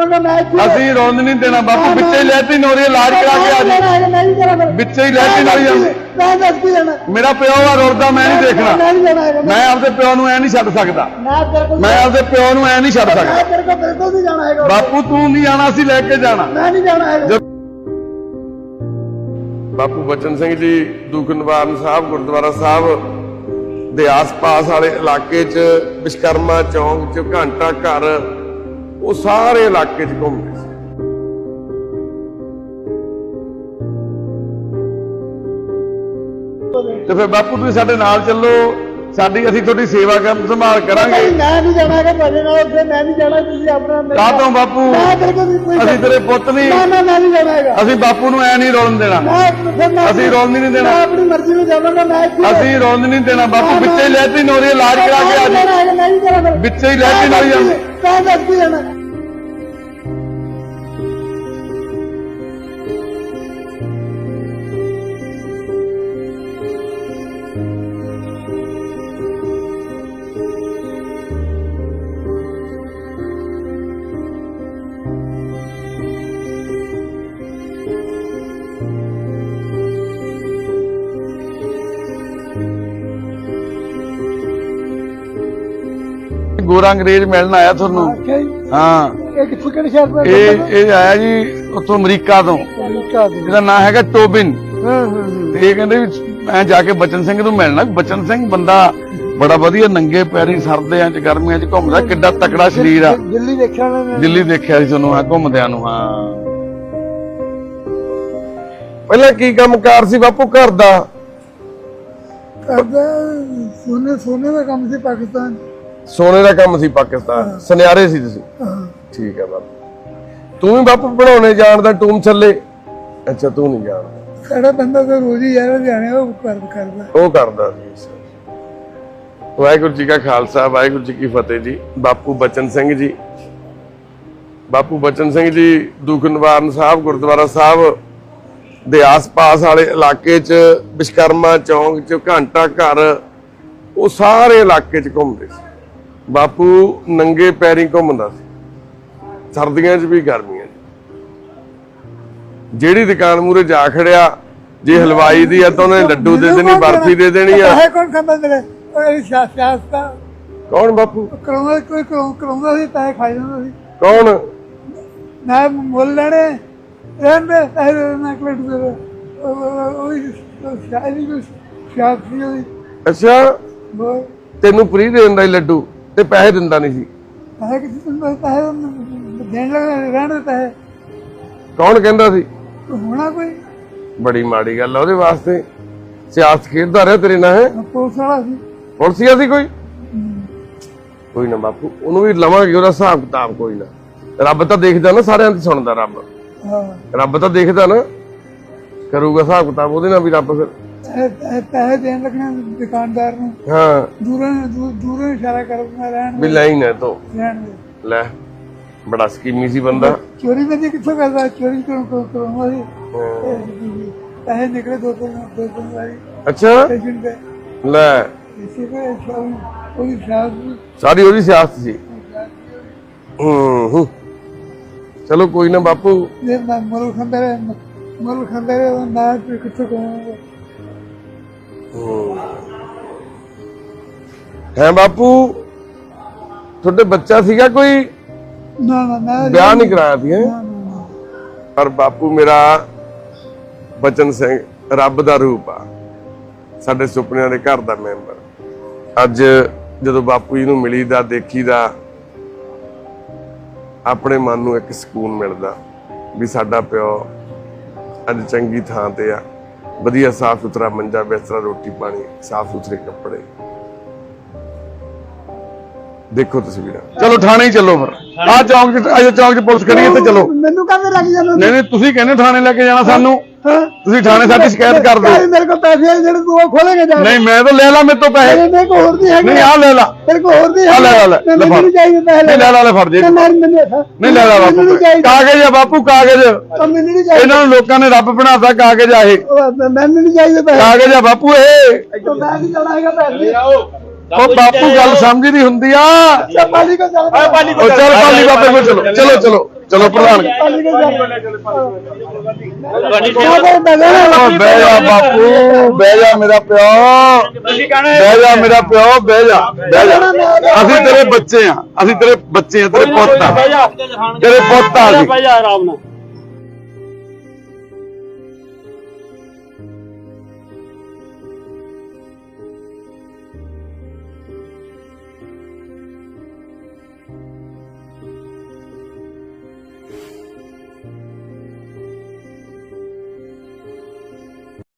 ਅਸੀਂ ਰੋਂਦ ਨਹੀਂ ਦੇਣਾ ਬਾਪੂ ਵਿੱਚੇ ਹੀ ਲੈਤੀ ਨੋਰੀ ਇਲਾਜ ਕਰਾ ਕੇ ਆ ਜੀ। ਵਿੱਚੇ ਹੀ ਲੈਤੀ ਨੋਰੀ ਜਾਂਦੇ ਮੈਂ ਦੱਸ ਕੀ ਜਾਣਾ ਮੇਰਾ ਪਿਓ ਆ ਰੋੜਦਾ ਮੈਂ ਨਹੀਂ ਦੇਖਣਾ। ਮੈਂ ਜਾਣਾ ਆਪਦੇ ਪਿਓ ਨੂੰ ਐ ਨਹੀਂ ਛੱਡ ਸਕਦਾ। ਮੈਂ ਆਪਦੇ ਪਿਓ ਨੂੰ ਐ ਨਹੀਂ ਛੱਡ ਸਕਦਾ। ਜਾਣਾ ਬਾਪੂ ਤੂੰ ਨਹੀਂ ਆਣਾ ਸੀ ਲੈ ਕੇ ਜਾਣਾ। ਮੈਂ ਨਹੀਂ ਜਾਣਾ ਹੈਗਾ। ਬਾਪੂ ਬਚਨ ਸਿੰਘ ਜੀ ਦੁੱਖ ਨਿਵਾਰਨ ਸਾਹਿਬ ਗੁਰਦੁਆਰਾ ਸਾਹਿਬ ਦੇ ਆਸ-ਪਾਸ ਵਾਲੇ ਇਲਾਕੇ 'ਚ ਵਿਸ਼ਕਰਮਾ ਚੌਂਕ 'ਚ ਘੰਟਾ ਘਰ ਉਹ ਸਾਰੇ ਇਲਾਕੇ 'ਚ ਘੁੰਮਦੇ ਸੀ। ਤੇ ਫਿਰ ਬਾਪੂ ਤੁਸੀਂ ਸਾਡੇ ਨਾਲ ਚੱਲੋ। ਸਾਡੀ ਅਸੀਂ ਤੁਹਾਡੀ ਸੇਵਾ ਕਰਨ ਸੰਭਾਲ ਕਰਾਂਗੇ। ਨਹੀਂ, ਮੈਂ ਨਹੀਂ ਜਾਣਾ ਤੁਹਾਡੇ ਨਾਲ ਉੱਥੇ ਮੈਂ ਨਹੀਂ ਜਾਣਾ ਤੁਸੀਂ ਆਪਣਾ ਮੇਰੇ ਕਾਹ ਤੋਂ ਨਾਲ- ਬਾਪੂ? ਮੈਂ ਤੇਰੇ ਕੋਲ ਕੋਈ ਅਸੀਂ ਤੇਰੇ ਪੁੱਤ ਨਹੀਂ। ਨਾ ਨਾ ਮੈਂ ਨਹੀਂ ਜਾਣਾ ਹੈਗਾ ਅਸੀਂ ਬਾਪੂ ਨੂੰ ਐ ਨਹੀਂ ਰੋਲਣ ਦੇਣਾ। ਅਸੀਂ ਰੋਣ ਨਹੀਂ ਦੇਣਾ। ਮੈਂ ਆਪਣੀ ਮਰਜ਼ੀ ਨਾਲ ਜਾਵਾਂਗਾ ਮੈਂ ਇੱਥੇ ਅਸੀਂ ਰੋਂਦ ਨਹੀਂ ਦੇਣਾ। ਬਾਪੂ ਵਿੱਚੇ ਹੀ ਲੈਤੀ ਨੋਰੀ ਇਲਾਜ ਕਰਾ ਕੇ ਆ ਜੀ। ਵਿੱਚੇ ਹੀ ਲੈਤੀ ਨੋਰੀ ਮੈਂ ਦੱਸ ਕੀ ਜਾਣਾ। ਗੋਰਾ ਅੰਗਰੇਜ਼ ਮਿਲਣ ਆਇਆ ਤੁਹਾਨੂੰ? ਹਾਂ। ਇਹ ਕਿੱਥੇ ਕਿਹੜੇ ਸ਼ਹਿਰ ਦਾ ਇਹ ਇਹ ਆਇਆ ਜੀ ਉੱਥੋਂ ਅਮਰੀਕਾ ਤੋਂ। ਅਮਰੀਕਾ ਇਹਦਾ ਨਾਮ ਹੈਗਾ ਟੋਬਿਨ। ਹਾਂ ਹਾਂ ਤੇ ਇਹ ਕਹਿੰਦੇ ਵੀ ਮੈਂ ਜਾ ਕੇ ਬਚਨ ਸਿੰਘ ਨੂੰ ਮਿਲਣਾ। ਬਚਨ ਸਿੰਘ ਬੰਦਾ ਬੜਾ ਵਧੀਆ ਨੰਗੇ ਪੈਰੀ ਸਰਦਿਆਂ ਚ ਗਰਮੀਆਂ ਚ ਘੁੰਮਦਾ ਕਿੱਡਾ ਤਕੜਾ ਸਰੀਰ ਆ। ਦਿੱਲੀ ਦੇਖਿਆ ਨੇ? ਦਿੱਲੀ ਦੇਖਿਆ ਸੀ ਤੁਹਾਨੂੰ ਹਾਂ ਘੁੰਮਦਿਆਂ ਨੂੰ ਹਾਂ। ਪਹਿਲਾਂ ਕੀ ਕੰਮਕਾਰ ਸੀ ਬਾਪੂ ਘਰ ਦਾ? ਕਰਦਾ ਸੋਨੇ ਸੋਨੇ ਦਾ ਕੰਮ ਸੀ ਪਾਕਿਸਤਾਨ ਸੋਨੇ ਦਾ ਕੰਮ ਸੀ ਪਾਕਿਸਤਾਨ ਸੁਨਿਆਰੇ ਸੀ ਤੁਸੀਂ। ਠੀਕ ਹੈ ਬਾਪੂ। ਤੂੰ ਵੀ ਬਾਪੂ ਬਣਾਉਣੇ ਜਾਣਦਾ ਟੂਮ ਛੱਲੇ? ਅੱਛਾ ਤੂੰ ਨਹੀਂ ਜਾਣਦਾ। ਸਾਡਾ ਬੰਦਾ ਤਾਂ ਰੋਜ਼ ਹੀ ਯਾਰ ਜਾਣੇ ਉਹ ਕਰ ਕਰਦਾ। ਉਹ ਕਰਦਾ ਸੀ ਵਾਹਿਗੁਰੂ ਜੀ ਕਾ ਖਾਲਸਾ ਵਾਹਿਗੁਰੂ ਜੀ ਕੀ ਫਤਿਹ ਜੀ। ਬਾਪੂ ਬਚਨ ਸਿੰਘ ਜੀ। ਬਾਪੂ ਬਚਨ ਸਿੰਘ ਜੀ ਦੁੱਖ ਨਿਵਾਰਨ ਸਾਹਿਬ ਗੁਰਦੁਆਰਾ ਸਾਹਿਬ ਦੇ ਆਸ-ਪਾਸ ਵਾਲੇ ਇਲਾਕੇ 'ਚ ਵਿਸ਼ਕਰਮਾ ਚੌਂਕ 'ਚ ਘੰਟਾ ਘਰ ਉਹ ਸਾਰੇ ਇਲਾਕੇ 'ਚ ਘੁੰਮਦੇ ਸੀ। ਬਾਪੂ ਨੰਗੇ ਪੈਰੀ ਘੁੰਮਦਾ ਸੀ। ਸਰਦੀਆਂ 'ਚ ਵੀ ਗਰਮੀਆਂ 'ਚ। ਜਿਹੜੀ ਦੁਕਾਨ ਮੂਰੇ ਜਾ ਖੜਿਆ ਜੇ ਹਲਵਾਈ ਦੀ ਆ ਤਾਂ ਉਹਨੇ ਲੱਡੂ ਦੇ ਦੇਣੀ ਬਰਫੀ ਦੇ ਦੇਣੀ ਆ। ਹੈ ਕੌਣ ਖਾਂਦਾ ਮੇਰੇ ਉਹ ਇਹ ਸਿਆ- ਸਿਆਸਤ ਕੌਣ ਬਾਪੂ? ਕਰਾਉਂਦਾ ਕੋਈ ਕਰਾਉ- ਕਰਾਉਂਦਾ ਸੀ ਪੈਸੇ ਖਾ ਜਾਂਦਾ ਸੀ। ਕੌਣ? ਮੈਂ ਮੁੱਲ ਲੈਣੇ। ਪੈਸੇ ਦੇ ਦੇਣਾ ਕਲੇਟ ਦੇ ਦੇ। ਉਹ ਸ਼ਾਇਰੀ ਕੋਈ ਸਿਆਸਤ ਸੀ ਉਹਦੀ ਅੱਛਾ। ਤੈਨੂੰ ਫ੍ਰੀ ਦੇ ਦਿੰਦਾ ਸੀ ਲੱਡੂ। ਤੇ ਪੈਸੇ ਦਿੰਦਾ ਨਹੀਂ ਸੀ। ਪੈਸੇ ਕਿਸੇ ਨੂੰ ਪੈਸੇ ਦੇਣ ਲੱਗਾ ਰਹਿਣ ਦੇ ਪੈਸੇ। ਕੌਣ ਕਹਿੰਦਾ ਸੀ? ਹੋਣਾ ਕੋਈ? ਬੜੀ ਮਾੜੀ ਗੱਲ ਆ ਉਹਦੇ ਵਾਸਤੇ। ਸਿਆਸਤ ਖੇਡਦਾ ਰਿਹਾ ਤੇਰੇ ਨਾਲ ਹੈ? ਪੁਲਿਸ ਵਾਲਾ ਸੀ। ਪੁਲਸੀਆ ਸੀ ਕੋਈ? ਕੋਈ ਨਾ ਬਾਪੂ ਉਹਨੂੰ ਵੀ ਲਵਾਂਗੇ ਉਹਦਾ ਹਿਸਾਬ ਕਿਤਾਬ ਕੋਈ ਨਾ। ਰੱਬ ਤਾਂ ਦੇਖਦਾ ਨਾ ਸਾਰਿਆਂ ਦੀ ਸੁਣਦਾ ਰੱਬ। ਹਾਂ। ਰੱਬ ਤਾਂ ਦੇਖਦਾ ਨਾ। ਕਰੂਗਾ ਹਿਸਾਬ ਕਿਤਾਬ ਉਹਦੇ ਨਾਲ ਵੀ ਰੱਬ ਫਿਰ ਪੈਸੇ- ਦੇਣ ਲੱਗਣਾ ਦੁਕਾਨਦਾਰ ਨੂੰ। ਹਾਂ। ਦੂਰੋਂ ਦੂ- ਦੂਰੋਂ ਇਸ਼ਾਰਾ ਕਰਨਾ ਰਹਿਣ ਵੀ ਦੇ। ਲੈ ਹੀ ਨਾ ਤੋ। ਰਹਿਣ ਦੇ। ਲੈ ਬੜਾ ਸਕੀਮੀ ਸੀ ਬੰਦਾ। ਚੋਰੀ ਮੈਂ ਕਿੱਥੋਂ ਕਰਦਾ? ਚੋਰੀ ਕਿਉਂ ਕਰਾਉਂਦਾ ਸੀ ਪੈਸੇ ਨਿਕਲੇ ਦੋ ਤਿੰਨ ਦੋ ਤਿੰਨ ਵਾਰੀ। ਅੱਛਾ। ਏਜੰਟ ਦੇ। ਲੈ। ਇਸੇ ਕੋ ਸ਼ਾਮ ਉਹਦੀ ਸ਼ਾਮ ਸਾਰੀ ਉਹਦੀ ਸਿਆਸਤ ਸੀ। ਹੂੰ ਹੂੰ। ਚਲੋ ਕੋਈ ਨਾ ਬਾਪੂ। ਦੇ ਮੈਂ ਮਰਲ ਖੰਦੇ ਮਰਲ ਖੰਦੇ ਨਾ ਤੇ ਕਿੱਥੋਂ ਹੈ। ਬਾਪੂ? ਤੁਹਾਡੇ ਬੱਚਾ ਸੀਗਾ ਕੋਈ? ਨਾ ਨਾ ਮੈਂ ਵਿਆਹ ਨਹੀਂ ਕਰਾਇਆ ਸੀ ਹੈਂ? ਪਰ ਬਾਪੂ ਮੇਰਾ ਬਚਨ ਸਿੰਘ ਰੱਬ ਦਾ ਰੂਪ ਆ। ਸਾਡੇ ਸੁਪਨਿਆਂ ਦੇ ਘਰ ਦਾ ਮੈਂਬਰ। ਅੱਜ ਜਦੋਂ ਬਾਪੂ ਜੀ ਨੂੰ ਮਿਲੀਦਾ ਦੇਖੀਦਾ ਆਪਣੇ ਮਨ ਨੂੰ ਇੱਕ ਸਕੂਨ ਮਿਲਦਾ ਵੀ ਸਾਡਾ ਪਿਓ ਅੱਜ ਚੰਗੀ ਥਾਂ ਤੇ ਆ। ਵਧੀਆ ਸਾਫ਼ ਸੁਥਰਾ ਮੰਜਾ ਬਿਸਤਰਾ ਰੋਟੀ ਪਾਣੀ ਸਾਫ਼ ਸੁਥਰੇ ਕੱਪੜੇ। ਦੇਖੋ ਤਸਵੀਰਾਂ ਚਲੋ ਥਾਣੇ ਹੀ ਚੱਲੋ ਫਿਰ। ਆ ਚੌਂਕ ਚ ਅੱਜ ਚੌਂਕ ਚ ਪੁਲਿਸ ਖੜੀ ਇੱਥੇ ਚਲੋ। ਮੈਨੂੰ ਕਾਹਦੇ ਲੱਗ ਜਾਂਦਾ ਨਹੀਂ ਨਹੀਂ ਤੁਸੀਂ ਕਹਿੰਦੇ ਥਾਣੇ ਲੈ ਕੇ ਜਾਣਾ ਸਾਨੂੰ। ਹਾਂ ਤੁਸੀਂ ਥਾਣੇ ਸਾਡੀ ਸ਼ਿਕਾਇਤ ਕਰ ਦਿਓ। ਮੇਰੇ ਕੋਲ ਪੈਸੇ ਆ ਜਿਹੜੇ ਤੂੰ ਉਹ ਖੋਲੇਗਾ ਜਾ ਨਹੀਂ ਮੈਂ ਤਾਂ ਲੈ ਲਾ ਮੇਰੇ ਤੋਂ ਪੈਸੇ। ਮੇਰੇ ਕੋਲ ਹੋਰ ਨਹੀਂ ਹੈਗੇ। ਨਹੀਂ ਆ ਲੈ ਲਾ। ਮੇਰੇ ਕੋਲ ਹੋਰ ਨਹੀਂ ਆ ਲੈ ਲੈ ਲੈ ਲੈ ਮੈਨੂੰ ਫੜ। ਨਹੀਂ ਚਾਹੀਦੇ ਪੈਸੇ ਨਹੀਂ ਲੈ ਲਾ ਲੈ ਫੜ ਜੇ ਮੈਂ ਮੈਨੂੰ ਨਹੀਂ ਨਹੀਂ ਲੈ ਲਾ ਮੈਨੂੰ ਨਹੀਂ ਬਾਪੂ ਚਾਹੀਦੇ। ਕਾਗਜ਼ ਆ ਬਾਪੂ ਕਾਗਜ਼। ਮੈਨੂੰ ਨਹੀਂ ਚਾਹੀਦੇ। ਇਹਨਾਂ ਨੂੰ ਲੋਕਾਂ ਨੇ ਰੱਬ ਬਣਾਤਾ ਕਾਗਜ਼ ਆ ਇਹ। ਉਹ ਮੈਨੂੰ ਨਹੀਂ ਚਾਹੀਦੇ ਪੈਸੇ। ਕਾਗਜ਼ ਆ ਬਾਪੂ ਇਹ। ਤੋਂ ਮੈਂ ਨਹੀਂ ਜਾਣਾ ਹੈਗਾ ਪੈਸੇ ਉਹ ਬਾਪੂ ਗੱਲ ਸਮਝਦੀ ਹੁੰਦੀ ਆ। ਪਾਲੀ ਕੋ ਚੱਲ ਚੱਲ ਪਾਲੀ ਬਾਬੇ ਕੋਲ ਚਲੋ ਚਲੋ। ਚਲੋ। ਚਲੋ ਪ੍ਰਧਾਨ ਓ ਬਹਿ ਜਾ ਬਾਪੂ ਬਹਿ ਜਾ ਮੇਰਾ ਪਿਓ ਬਹਿ ਜਾ ਮੇਰਾ ਪਿਓ ਬਹਿ ਜਾ ਬਹਿ ਜਾ ਅਸੀਂ ਤੇਰੇ ਬੱਚੇ ਆ ਅਸੀਂ ਤੇਰੇ ਬੱਚੇ ਆ ਤੇਰੇ ਪੁੱਤ ਆ ਤੇਰੇ ਪੁੱਤ ਆ ਅਸੀਂ ਭਾਈ ਆਰਾਮ ਨਾਲ